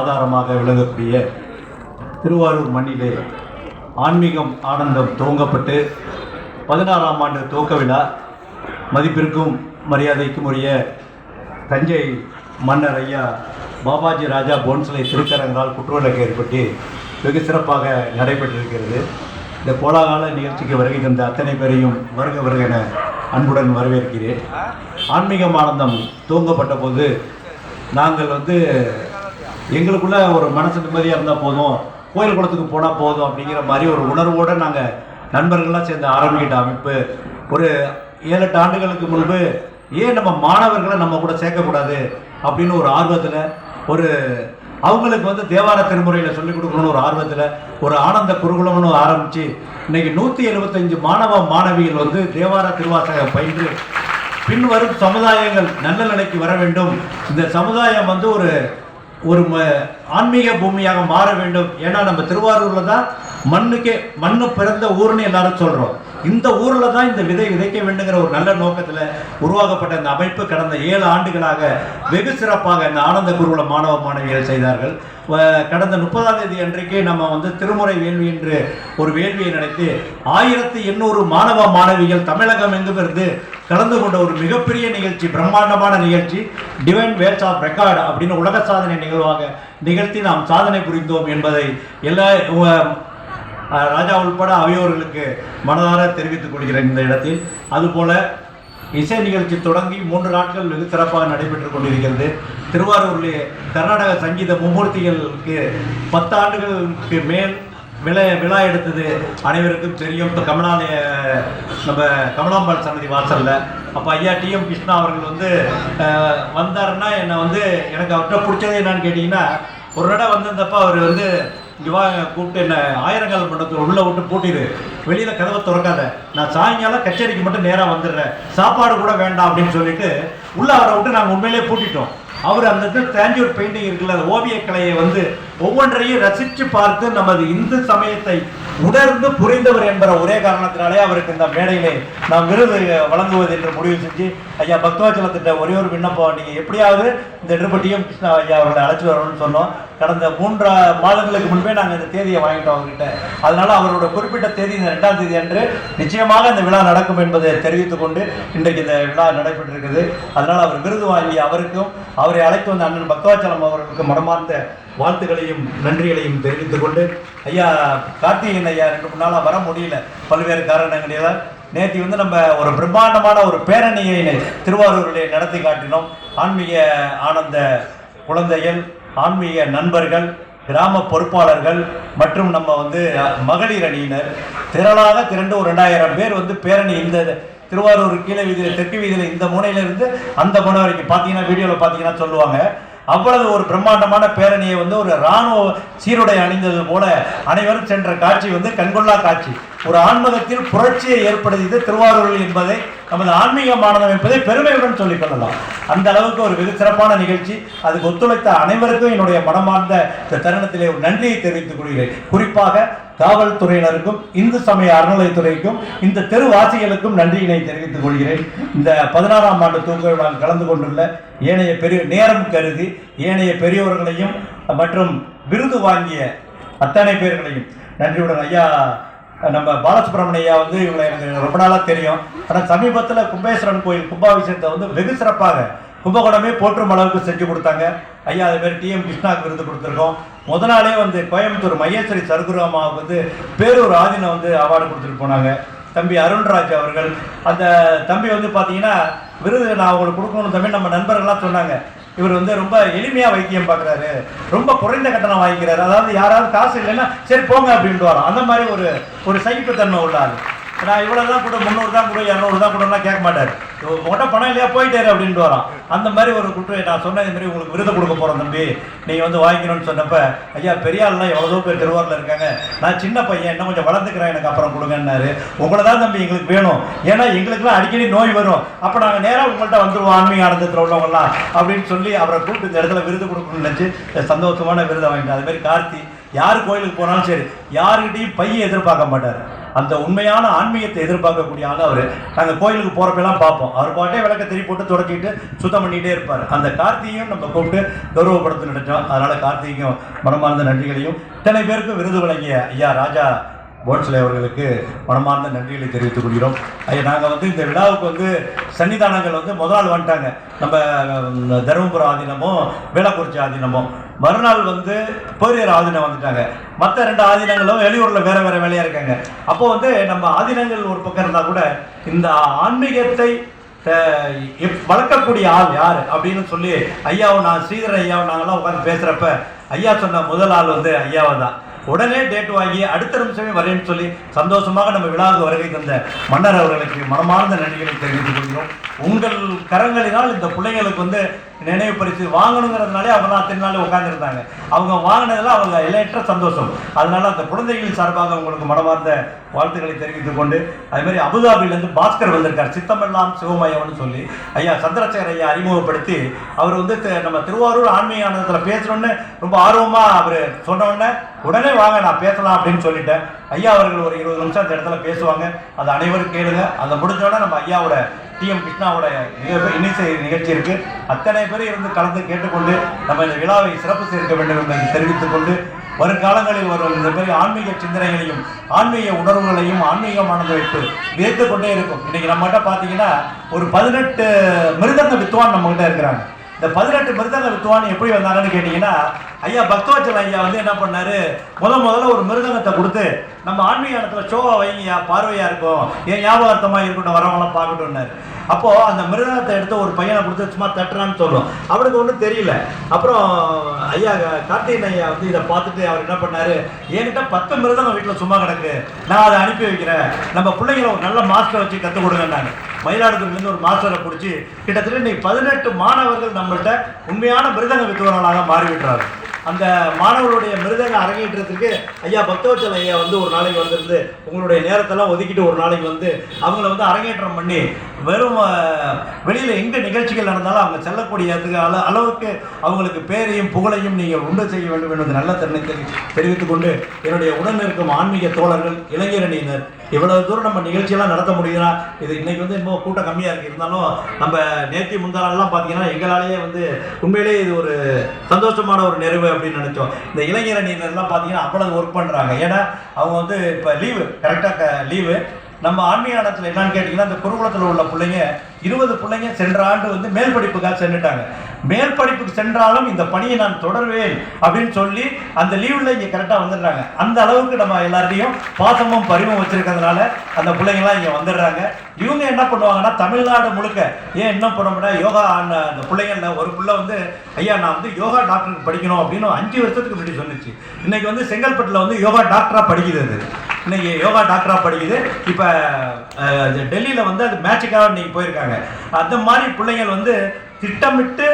ஆதாரமாக விளங்கக்கூடிய திருவாரூர் மண்ணிலே ஆன்மீகம் ஆனந்தம் துவங்கப்பட்டு பதினாறாம் ஆண்டு துவக்க விழா மதிப்பிற்கும் மரியாதைக்கும் உரிய தஞ்சை மன்னர் ஐயா பாபாஜி ராஜா போன்சலை திருக்கரங்களால் குற்றுவிளக்கு ஏற்பட்டு வெகு சிறப்பாக நடைபெற்றிருக்கிறது. இந்த கோலாகால நிகழ்ச்சிக்கு வருகை தந்த அத்தனை பேரையும் வருக வருக என அன்புடன் வரவேற்கிறேன். ஆன்மீகம் ஆனந்தம் துவங்கப்பட்ட போது நாங்கள் வந்து எங்களுக்குள்ள ஒரு மனசு நிம்மதியாக இருந்தால் போதும். கோயில் குளத்துக்கு போனால் போதும் அப்படிங்கிற மாதிரி ஒரு உணர்வோடு நாங்கள் நண்பர்கள்லாம் சேர்ந்து ஆரம்பிக்கிட்ட அமைப்பு. ஒரு ஏழு எட்டு ஆண்டுகளுக்கு முன்பு ஏன் நம்ம மாணவர்களை நம்ம கூட சேர்க்கக்கூடாது அப்படின்னு ஒரு ஆர்வத்தில் ஒரு அவங்களுக்கு வந்து தேவார திருமுறையில் சொல்லிக் கொடுக்கணும்னு ஒரு ஆர்வத்தில் ஒரு ஆனந்த குருகுலம்னு ஆரம்பித்து இன்னைக்கு நூற்றி எழுபத்தஞ்சு மாணவ மாணவிகள் வந்து தேவார திருவாசகம் பயின்று பின்வரும் சமுதாயங்கள் நல்ல நிலைக்கு வர வேண்டும். இந்த சமுதாயம் வந்து ஒரு ஒரு ம ஆன்மீக பூமியாக மாற வேண்டும். ஏன்னா நம்ம திருவாரூரில் தான் மண்ணுக்கே மண்ணு பிறந்த ஊர்னு எல்லாரும் சொல்கிறோம் இந்த ஊரில் தான் இந்த விதை விதைக்க வேண்டுங்கிற ஒரு நல்ல நோக்கத்தில் உருவாக்கப்பட்ட இந்த அமைப்பு கடந்த ஏழு ஆண்டுகளாக வெகு சிறப்பாக இந்த ஆனந்த குருகுல மாணவ மாணவிகள் செய்தார்கள். கடந்த முப்பதாம் தேதி அன்றைக்கு நம்ம வந்து திருமுறை வேள்வி என்று ஒரு வேள்வியை நடத்தி ஆயிரத்தி எண்ணூறு மாணவ மாணவிகள் தமிழகம் எங்கும் இருந்து கலந்து கொண்ட ஒரு மிகப்பெரிய நிகழ்ச்சி பிரம்மாண்டமான நிகழ்ச்சி டிவைன் வேர்ஸ் ஆஃப் ரெக்கார்டு அப்படின்னு உலக சாதனை நிகழ்வாக நிகழ்த்தி நாம் சாதனை புரிந்தோம் என்பதை எல்லா ராஜா உள்பட அவையோர்களுக்கு மனதார தெரிவித்துக் கொள்கிறேன் இந்த இடத்தில். அதுபோல இசை நிகழ்ச்சி தொடங்கி மூன்று நாட்கள் வெகு சிறப்பாக நடைபெற்றுக் கொண்டிருக்கிறது. திருவாரூரிலே கர்நாடக சங்கீத மும்மூர்த்திகளுக்கு பத்து ஆண்டுகளுக்கு மேல் விழா விழா எடுத்தது அனைவருக்கும் தெரியும். இப்போ கமலாலய நம்ம கமலாம்பாள் சன்னதி வாசலில். அப்போ ஐயா டிஎம் கிருஷ்ணா அவர்கள் வந்து வந்தாருன்னா என்னை வந்து எனக்கு அவர்கிட்ட பிடிச்சது என்னன்னு கேட்டிங்கன்னா ஒரு தடவை வந்திருந்தப்ப அவர் வந்து இங்கே வா கூப்பிட்டு என்ன ஆயிரங்கால் மண்டபத்தில் உள்ளே விட்டு பூட்டிடு வெளியில் கதவை திறக்காத. நான் சாயங்காலம் கச்சேரிக்கு மட்டும் நேராக வந்துடுறேன். சாப்பாடு கூட வேண்டாம் அப்படின்னு சொல்லிட்டு உள்ளே அவரை விட்டு நாங்கள் உண்மையிலேயே பூட்டிட்டோம். அவர் அந்த இடத்துல தேஞ்சூர் பெயிண்டிங் இருக்குல்ல அந்த ஓவியக்கலையை வந்து ஒவ்வொன்றையும் ரசித்து பார்த்து நமது இந்து சமயத்தை உணர்ந்து புரிந்தவர் என்பற ஒரே காரணத்தினாலே அவருக்கு இந்த மேடையிலே நாம் விருது வழங்குவது என்று முடிவு செஞ்சு ஐயா பக்தவாச்சலத்திட்ட ஒரே ஒரு விண்ணப்பம். நீங்கள் எப்படியாவது இந்த திருப்பட்டியும் கிருஷ்ணா ஐயா அவர்களை அழைச்சி வரணும்னு சொன்னோம். கடந்த மூன்று மாதங்களுக்கு முன்பே நாங்கள் இந்த தேதியை வாங்கிட்டோம் அவர்கிட்ட. அதனால அவரோட குறிப்பிட்ட தேதி இந்த ரெண்டாம் தேதி அன்று நிச்சயமாக இந்த விழா நடக்கும் என்பதை தெரிவித்துக் கொண்டு இன்றைக்கு இந்த விழா நடைபெற்றிருக்குது. அதனால் அவர் விருது வாங்கிய அவருக்கும் அவரை அழைத்து வந்த அண்ணன் பக்தவாச்சலம் அவர்களுக்கு மனமார்ந்த வாழ்த்துக்களையும் நன்றிகளையும் தெரிவித்துக் கொண்டு ஐயா கார்த்திகேயன் ஐயா ரெண்டு மூணு நாளாக வர முடியல. பல்வேறு காரணங்களால் நேற்று வந்து நம்ம ஒரு பிரம்மாண்டமான ஒரு பேரணியை திருவாரூரிலே நடத்தி காட்டினோம். ஆன்மீக ஆனந்த குழந்தைகள் ஆன்மீக நண்பர்கள் கிராம பொறுப்பாளர்கள் மற்றும் நம்ம வந்து மகளிர் அணியினர். திரளாக திரண்டு ஒரு ரெண்டாயிரம் பேர் வந்து பேரணி இந்த திருவாரூர் கீழே வீதியில் தெற்கு வீதியில் இந்த முனையிலிருந்து அந்த முனை வரைக்கும். பார்த்தீங்கன்னா வீடியோவில் பார்த்தீங்கன்னா சொல்லுவாங்க. அவ்வளவு ஒரு பிரம்மாண்டமான பேரணியை வந்து ஒரு இராணுவ சீருடை அணிந்தது போல அனைவரும் சென்ற காட்சி வந்து கண்கொள்ளா காட்சி. ஒரு ஆன்மீகத்தில் புரட்சியை ஏற்படுத்தியது திருவாரூரில் என்பதை நமது ஆன்மீக என்பதை பெருமையுடன் சொல்லிக் கொள்ளலாம். அந்த அளவுக்கு ஒரு வெகு சிறப்பான நிகழ்ச்சி. அதுக்கு ஒத்துழைத்த அனைவருக்கும் என்னுடைய மனமார்ந்த இந்த தருணத்திலே ஒரு நன்றியை தெரிவித்துக் கொள்கிறேன். குறிப்பாக காவல்துறையினருக்கும் இந்து சமய அறநிலையத்துறைக்கும் இந்த தெருவாசிகளுக்கும் நன்றியினை தெரிவித்துக் கொள்கிறேன். இந்த பதினாறாம் ஆண்டு தூக்க கலந்து கொண்டுள்ள ஏனைய பெரிய நேரம் கருதி ஏனைய பெரியவர்களையும் மற்றும் விருது வாங்கிய அத்தனை பேர்களையும் நன்றியுடன் ஐயா நம்ம பாலசுப்ரமணியா வந்து இவங்களை எனக்கு ரொம்ப நாளாக தெரியும். ஆனால் சமீபத்தில் கும்பேஸ்வரன் கோயில் கும்பாபிஷேகத்தை வந்து வெகு சிறப்பாக கும்பகோணமே போற்றும் அளவுக்கு செஞ்சு கொடுத்தாங்க. ஐயா பேர் டிஎம் கிருஷ்ணாவுக்கு விருது கொடுத்துருக்கோம். முத நாளே வந்து கோயம்புத்தூர் மையேஸ்வரி சர்க்குரு வந்து பேரூர் ஆதீன வந்து அவார்டு கொடுத்துட்டு போனாங்க. தம்பி அருண்ராஜ் அவர்கள். அந்த தம்பி வந்து பார்த்தீங்கன்னா விருது நான் அவங்களுக்கு கொடுக்கணும் தம்பி நம்ம நண்பர்கள்லாம் சொன்னாங்க. இவர் வந்து ரொம்ப எளிமையாக வைத்தியம் பார்க்குறாரு. ரொம்ப குறைந்த கட்டணம் வாங்கிக்கிறாரு. அதாவது யாராவது காசு இல்லைன்னா சரி போங்க அப்படின்ட்டு வரோம். அந்த மாதிரி ஒரு ஒரு சகிப்புத்தன்மை உள்ள நான் இவ்வளோ தான் கூட முந்நூறு தான் கூட இரநூறு தான் கூடலாம் கேட்க மாட்டார். உங்கள்கிட்ட பணம் இல்லையா போயிட்டாரு அப்படின்ட்டு வரான். அந்த மாதிரி ஒரு குற்றம் நான் சொன்ன மாதிரி உங்களுக்கு விருது கொடுக்க போகிறேன் தம்பி. நீங்கள் வந்து வாங்கிக்கணும்னு சொன்னப்ப ஐயா பெரிய ஆள்லாம் எவ்வளோ பேர் திருவாரூரில் இருக்காங்க. நான் சின்ன பையன் என்ன கொஞ்சம் வளர்ந்துக்கிறேன் எனக்கு அப்புறம் கொடுங்கன்னாரு. உங்களை தான் தம்பி எங்களுக்கு வேணும். ஏன்னா எங்களுக்குலாம் அடிக்கடி நோய் வரும். அப்போ நாங்கள் நேராக உங்கள்கிட்ட வந்துடுவோம் ஆன்மீக ஆனந்தத்தில் உள்ளவங்கலாம் அப்படின்னு சொல்லி அவரை கூப்பிட்டு இந்த இடத்துல விருது கொடுக்கணும்னு நினச்சி சந்தோஷமான விருதை வாங்கிட்டேன் அதுமாரி மாதிரி கார்த்தி யார் கோயிலுக்கு போனாலும் சரி யாருக்கிட்டையும் பையை எதிர்பார்க்க மாட்டார். அந்த உண்மையான ஆன்மீகத்தை எதிர்பார்க்கக்கூடிய ஆள் அவர். நாங்கள் கோயிலுக்கு போகிறப்பெல்லாம் பார்ப்போம். அவர் பாட்டே விளக்க திரி போட்டு தொடக்கிட்டு சுத்தம் பண்ணிகிட்டே இருப்பார். அந்த கார்த்திகையும் நம்ம கூப்பிட்டு கௌரவப்படுத்த நினைச்சோம் அதனால் கார்த்திகைக்கும் மனமார்ந்த நன்றிகளையும் இத்தனை பேருக்கும் விருது வழங்கிய ஐயா ராஜா போன்ஸ்லே அவர்களுக்கு மனமார்ந்த நன்றிகளை தெரிவித்துக் கொள்கிறோம். ஐயா நாங்கள் வந்து இந்த விழாவுக்கு வந்து சன்னிதானங்கள் வந்து முதல் நாள் வந்துட்டாங்க. நம்ம தருமபுரம் ஆதீனமும் வேளாக்குறிச்சி ஆதீனமும். மறுநாள் வந்து பேரியர் ஆதீனம் வந்துட்டாங்க. மற்ற ரெண்டு ஆதீனங்களும் வெளியூரில் வேறு வேறு வேலையாக இருக்காங்க. அப்போ வந்து நம்ம ஆதீனங்கள் ஒரு பக்கம் இருந்தால் கூட இந்த ஆன்மீகத்தை வளர்க்கக்கூடிய ஆள் யார் அப்படின்னு சொல்லி ஐயாவை நான் ஸ்ரீதர் ஐயாவை நாங்களாம் உட்காந்து பேசுகிறப்ப ஐயா சொன்ன முதல் ஆள் வந்து ஐயாவை தான். உடனே டேட் வாங்கி அடுத்த நிமிஷமே வரேன்னு சொல்லி சந்தோஷமாக நம்ம விழாவுக்கு வருகை தந்த மன்னர் அவர்களுக்கு மனமார்ந்த நன்றிகளை தெரிவித்துக் கொள்கிறோம். உங்கள் கரங்களினால் இந்த பிள்ளைங்களுக்கு வந்து நினைவு பரிசு வாங்கணுங்கிறதுனாலே அவங்க தான் அத்தனை நாள் உட்காந்துருந்தாங்க அவங்க வாங்கினதில் அவங்க இல்லையற்ற சந்தோஷம். அதனால அந்த குழந்தைகளின் சார்பாக உங்களுக்கு மனமார்ந்த வாழ்த்துக்களை தெரிவித்துக் கொண்டு அதே மாதிரி அபுதாபிலேருந்து பாஸ்கர் வந்திருக்கார் சித்தமெல்லாம் சிவமயம்னு சொல்லி. ஐயா சந்திரசேகர் ஐயா அறிமுகப்படுத்தி அவர் வந்து நம்ம திருவாரூர் ஆன்மீக ஆனந்தத்தில் பேசணும்னு ரொம்ப ஆர்வமாக அவர் சொன்னோடனே உடனே வாங்க நான் பேசலாம் அப்படின்னு சொல்லிட்டேன். ஐயா அவர்கள் ஒரு இருபது நிமிஷம் அந்த இடத்துல பேசுவாங்க. அது அனைவரும் கேளுங்க. அதை முடிஞ்சோடனே நம்ம ஐயாவோட டிஎம் கிருஷ்ணாவோட இன்னிசை நிகழ்ச்சி இருக்கு. அத்தனை பேரும் இருந்து கலந்து கேட்டுக்கொண்டு நம்ம இந்த விழாவை சிறப்பு சேர்க்க வேண்டும் என்பதை தெரிவித்துக் கொண்டு வருங்காலங்களில் வரும் இந்த மாதிரி ஆன்மீக சிந்தனைகளையும் ஆன்மீக உணர்வுகளையும் ஆன்மீகமானது வைத்து வியத்து கொண்டே இருக்கும். இன்னைக்கு நம்மகிட்ட பார்த்தீங்கன்னா ஒரு பதினெட்டு மிருதங்க வித்துவான் நம்மகிட்ட இருக்கிறாங்க. இந்த பதினெட்டு மிருதங்க வித்துவான் எப்படி வந்தாங்கன்னு கேட்டீங்கன்னா ஐயா பக்தவச்சல் ஐயா வந்து என்ன பண்ணாரு? முத முதல்ல ஒரு மிருதங்கத்தை கொடுத்து நம்ம ஆன்மீக இடத்துல ஷோவா வைங்கயா பார்வையா இருக்கும். ஏன் ஞாபகார்த்தமா இருக்கட்டும் வரவங்களாம் பார்க்கட்டும்னாரு. அப்போ அந்த மிருதங்கத்தை எடுத்து ஒரு பையனை கொடுத்து சும்மா தட்டுறான்னு சொல்றோம். அவனுக்கு ஒன்றும் தெரியல. அப்புறம் ஐயா கார்த்திகன் ஐயா வந்து இதை பார்த்துட்டு அவர் என்ன பண்ணாரு? என்கிட்ட பத்து மிருதம் வீட்டில் சும்மா கிடக்கு. நான் அதை அனுப்பி வைக்கிறேன். நம்ம பிள்ளைங்களை ஒரு நல்ல மாஸ்டரை வச்சு கற்றுக் கொடுங்கன்னாங்க மயிலாடுதுறையிலேருந்து ஒரு மாஸ்டரை பிடிச்சி கிட்டத்தட்ட இன்னைக்கு பதினெட்டு மாணவர்கள் நம்மள்ட்ட உண்மையான மிருதங்க வித்துவர்களாக மாறிவிட்டார்கள். அந்த மாணவர்களுடைய மிருதங்க அரங்கேற்றத்துக்கு ஐயா பக்தவச்சல் ஐயா வந்து ஒரு நாளைக்கு வந்திருந்து உங்களுடைய நேரத்தெல்லாம் ஒதுக்கிட்டு ஒரு நாளைக்கு வந்து அவங்கள வந்து அரங்கேற்றம் பண்ணி வெறும் வெளியில் எங்கே எங்க நிகழ்ச்சிகள் நடந்தாலும் அவங்க செல்லக்கூடியதுக்கு அள அளவுக்கு அவங்களுக்கு பேரையும் புகழையும் நீங்கள் உண்டு செய்ய வேண்டும் என்பது நல்ல தருணத்தில் தெரிவித்துக்கொண்டு என்னுடைய உடன் இருக்கும் ஆன்மீக தோழர்கள் இளைஞரணியினர் இவ்வளவு தூரம் நம்ம நிகழ்ச்சியெல்லாம் நடத்த முடியுதுன்னா இது இன்னைக்கு வந்து இன்னும் கூட்டம் கம்மியாக இருக்குது இருந்தாலும் நம்ம நேற்று முந்தாளெல்லாம் பார்த்தீங்கன்னா எங்களாலேயே வந்து உண்மையிலேயே இது ஒரு சந்தோஷமான ஒரு நிறைவு அப்படின்னு நினைச்சோம். இந்த இளைஞரணியினர்லாம் பார்த்தீங்கன்னா அவ்வளவு ஒர்க் பண்ணுறாங்க ஏன்னா அவங்க வந்து இப்போ லீவு கரெக்டாக லீவு நம்ம ஆன்மீக இடத்துல என்னன்னு கேட்டிங்கன்னா இந்த குருகுலத்தில் உள்ள பிள்ளைங்க இருபது பிள்ளைங்க சென்ற ஆண்டு வந்து மேல் படிப்புக்காக சென்றுட்டாங்க. மேல் படிப்புக்கு சென்றாலும் இந்த பணியை நான் தொடர்வேன் அப்படின்னு சொல்லி அந்த லீவில் இங்கே கரெக்டாக வந்துடுறாங்க. அந்த அளவுக்கு நம்ம எல்லார்ட்டையும் பாசமும் பரிமம் வச்சிருக்கிறதுனால அந்த பிள்ளைங்களாம் இங்கே வந்துடுறாங்க. இவங்க என்ன பண்ணுவாங்கன்னா தமிழ்நாடு முழுக்க ஏன் என்ன பண்ணோம்னா யோகா அந்த அந்த பிள்ளைங்கள்ல ஒரு பிள்ளை வந்து ஐயா நான் வந்து யோகா டாக்டருக்கு படிக்கணும் அப்படின்னு அஞ்சு வருஷத்துக்கு முன்னாடி சொன்னிச்சு. இன்னைக்கு வந்து செங்கல்பட்டில் வந்து யோகா டாக்டராக படிக்குது அது. இன்னைக்கு யோகா டாக்டராக படிக்குது. இப்போ டெல்லியில் வந்து அது மேட்சுக்காக இன்னைக்கு போயிருக்காங்க. அந்த மாதிரி பிள்ளைங்கள் வந்து திட்டமிட்டு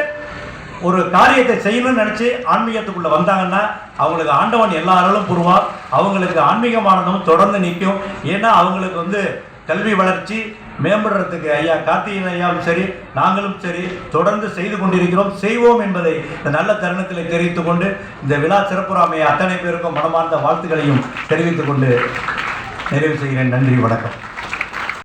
ஒரு காரியத்தை செய்யணும்னு நினச்சி ஆன்மீகத்துக்குள்ளே வந்தாங்கன்னா அவங்களுக்கு ஆண்டவன் எல்லாராலும் புரிவார். அவங்களுக்கு ஆன்மீகமானதும் தொடர்ந்து நிற்கும். ஏன்னா அவங்களுக்கு வந்து கல்வி வளர்ச்சி மேம்படுறதுக்கு ஐயா கார்த்திகேயன் ஐயாவும் சரி நாங்களும் சரி தொடர்ந்து செய்து கொண்டிருக்கிறோம். செய்வோம் என்பதை இந்த நல்ல தருணத்தில் தெரிவித்து கொண்டு இந்த விழா சிறப்புராமையை அத்தனை பேருக்கும் மனமார்ந்த வாழ்த்துக்களையும் தெரிவித்துக் கொண்டு நிறைவு செய்கிறேன். நன்றி வணக்கம்.